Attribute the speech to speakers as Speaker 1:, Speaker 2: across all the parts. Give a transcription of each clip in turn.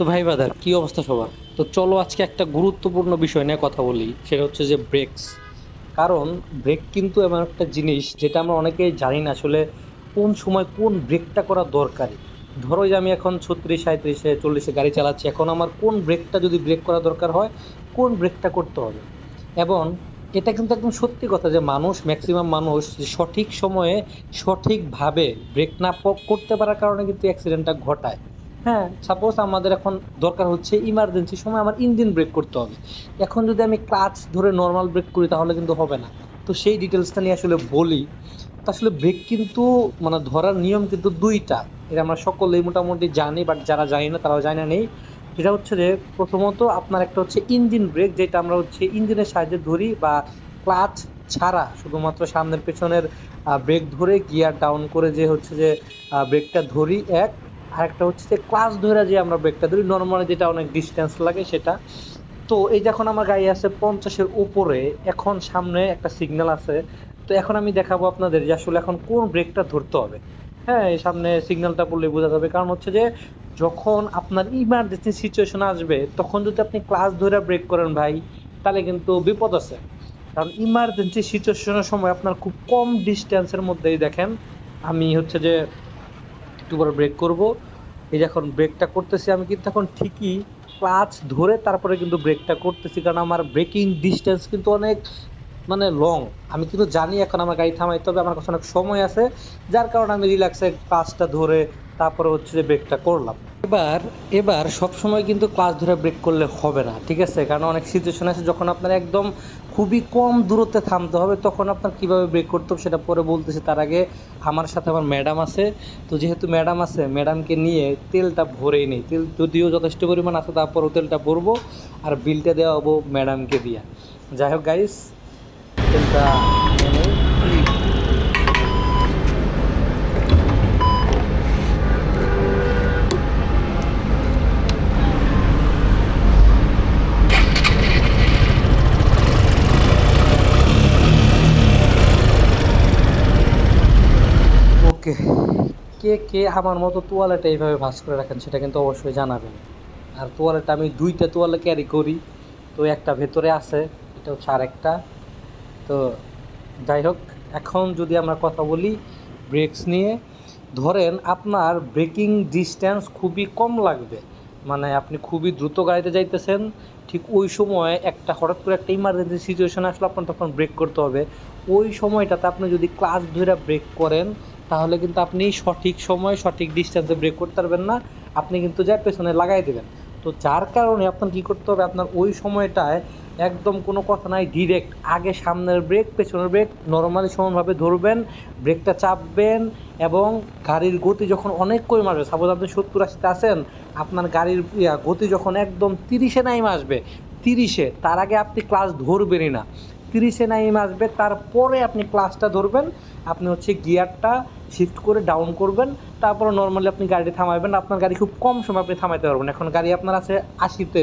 Speaker 1: তো ভাই বাদার কি অবস্থা সবার? তো চলো আজকে একটা গুরুত্বপূর্ণ বিষয় নিয়ে কথা বলি, সেটা হচ্ছে যে ব্রেকস কারণ ব্রেক কিন্তু এমন একটা জিনিস যেটা আমরা অনেকেই জানি না আসলে কোন সময় কোন ব্রেকটা করা দরকারি। ধরো যে আমি এখন ছত্রিশ সাঁত্রিশে চল্লিশে গাড়ি চালাচ্ছি, এখন আমার কোন ব্রেকটা যদি ব্রেক করা দরকার হয়, কোন ব্রেকটা করতে হবে? এবং এটা কিন্তু একদম সত্যি কথা যে মানুষ ম্যাক্সিমাম মানুষ সঠিক সময়ে সঠিকভাবে ব্রেক না করতে পারার কারণে কিন্তু অ্যাক্সিডেন্টটা ঘটায়। হ্যাঁ সাপোজ আমাদের এখন দরকার হচ্ছে ইমার্জেন্সি সময় আমার ইঞ্জিন ব্রেক করতে হবে। এখন যদি আমি ক্লাচ ধরে নর্মাল ব্রেক করি তাহলে কিন্তু হবে না। তো সেই ডিটেলসটা নিয়ে আসলে বলি। তো আসলে ব্রেক কিন্তু মানে ধরার নিয়ম কিন্তু দুইটা। এটা আমরা সকলেই মোটামুটি জানি বাট যারা জানি না তারাও জানে নেই। যেটা হচ্ছে যে প্রথমত আপনার একটা হচ্ছে ইঞ্জিন ব্রেক যেটা আমরা হচ্ছে ইঞ্জিনের সাহায্যে ধরি বা ক্লাচ ছাড়া। শুধুমাত্র সামনের পেছনের ব্রেক ধরে গিয়ার ডাউন করে যে হচ্ছে যে ব্রেকটা ধরি, এক। আরেকটা হচ্ছে যে ক্লাস ধরে যে আমরা ব্রেকটা ধরি নর্মালি যেটা অনেক ডিস্টেন্স লাগে সেটা। তো এই যখন আমার গাড়ি আছে পঞ্চাশের উপরে, এখন সামনে একটা সিগন্যাল আছে। তো এখন আমি দেখাবো আপনাদের যে আসলে এখন কোন ব্রেকটা ধরতে হবে। হ্যাঁ এই সামনে সিগন্যালটা পড়লে বোঝা যাবে। কারণ হচ্ছে যে যখন আপনার ইমার্জেন্সি সিচুয়েশন আসবে, তখন যদি আপনি ক্লাস ধরে ব্রেক করেন ভাই, তাহলে কিন্তু বিপদ আছে। কারণ ইমার্জেন্সি সিচুয়েশনের সময় আপনার খুব কম ডিস্টেন্সের মধ্যেই দেখেন, আমি হচ্ছে যে একটু পরে ব্রেক করব। এই যখন ব্রেকটা করতেছি আমি কিন্তু এখন ঠিকই ক্লাচ ধরে তারপরে কিন্তু ব্রেকটা করতেছি, কারণ আমার ব্রেকিং ডিস্টেন্স কিন্তু অনেক মানে লং আমি কিন্তু জানি এখন আমার গাড়ি থামাইতে হবে, আমার কাছে অনেক সময় আছে, যার কারণে আমি রিল্যাক্সে ক্লাচটা ধরে তারপরে হচ্ছে যে ব্রেকটা করলাম। এবার এবার সব সময় কিন্তু ক্লাস ধরে ব্রেক করলে হবে না, ঠিক আছে? কারণ অনেক সিচুয়েশন আছে, যখন আপনার একদম খুবই কম দূরত্বে থামতে হবে, তখন আপনার কীভাবে ব্রেক করতে হবে সেটা পরে বলতেছি। তার আগে আমার সাথে আমার ম্যাডাম আছে, তো যেহেতু ম্যাডাম আছে ম্যাডামকে নিয়ে তেলটা ভরেই নেই। তেল যদিও যথেষ্ট পরিমাণ আছে, তারপরও তেলটা ভরবো আর বিলটা দেওয়া হব ম্যাডামকে দিয়া। যাই হোক গাইস তেলটা নিয়ে নেই। ওকে কে কে আমার মতো তোয়ালেটা এইভাবে ভাঁজ করে রাখেন, সেটা কিন্তু অবশ্যই জানাবেন। আর তোয়ালেটা আমি দুইটা তোয়ালে ক্যারি করি, তো একটা ভেতরে আছে, এটা হচ্ছে আরেকটা। তো যাই হোক, এখন যদি আমরা কথা বলি ব্রেকস নিয়ে, ধরেন আপনার ব্রেকিং ডিস্টেন্স খুবই কম লাগবে। মানে আপনি খুবই দ্রুত গাড়িতে যাইতেছেন, ঠিক ওই সময় একটা হঠাৎ করে একটা ইমার্জেন্সি সিচুয়েশন আসলে, আপনার তখন ব্রেক করতে হবে। ওই সময়টাতে আপনি যদি ক্লাস ধরে ব্রেক করেন তাহলে কিন্তু আপনি সঠিক সময় সঠিক ডিস্টেন্সে ব্রেক করতে পারবেন না। আপনি কিন্তু যা পেছনে লাগাই দেবেন। তো যার কারণে আপনার কী করতে হবে? আপনার ওই সময়টায় একদম কোনো কথা নাই ডিরেক্ট আগে সামনের ব্রেক পেছনের ব্রেক নর্মালি সমানভাবে ধরবেন ব্রেকটা চাপবেন এবং গাড়ির গতি যখন অনেক কমে আসবে সাপোজ আপনি সত্তর আশিতে আছেন, আপনার গাড়ির গতি যখন একদম তিরিশে নাইম আসবে, তিরিশে, তার আগে আপনি ক্লাস ধরবেনই না। তিরিশে নাইম আসবে, তারপরে আপনি ক্লাসটা ধরবেন, আপনি হচ্ছে গিয়ারটা শিফট করে ডাউন করবেন, তারপরে নর্মালি আপনি গাড়ি থামাবেন আপনার গাড়ি খুব কম সময় আপনি থামাইতে পারবেন। এখন গাড়ি আপনার আছে আশিতে,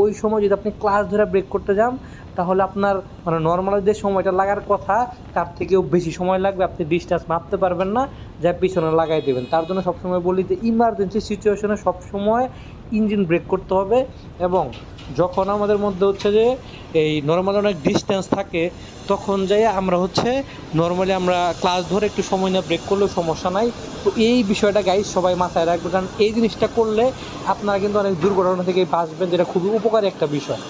Speaker 1: ওই সময় যদি আপনি ক্লাস ধরে ব্রেক করতে যান, তাহলে আপনার মানে নর্মালি যে সময়টা লাগার কথা, তার থেকেও বেশি সময় লাগবে, আপনি ডিস্টেন্স মাপতে পারবেন না, যা পিছনে লাগাই দেবেন। তার জন্য সবসময় বলি যে ইমার্জেন্সি সিচুয়েশনে সবসময় ইঞ্জিন ব্রেক করতে হবে এবং যখন আমাদের মধ্যে হচ্ছে যে এই নর্মাল অনেক ডিস্টেন্স থাকে, তখন যাই আমরা হচ্ছে নর্মালি আমরা ক্লাস ধরে একটু সময় না ব্রেক করলেও সমস্যা নাই। তো এই বিষয়টা গাইজ সবাই মাথায় রাখবে, কারণ এই জিনিসটা করলে আপনারা কিন্তু অনেক দুর্ঘটনা থেকে বাঁচবেন, যেটা খুবই উপকারী একটা বিষয়।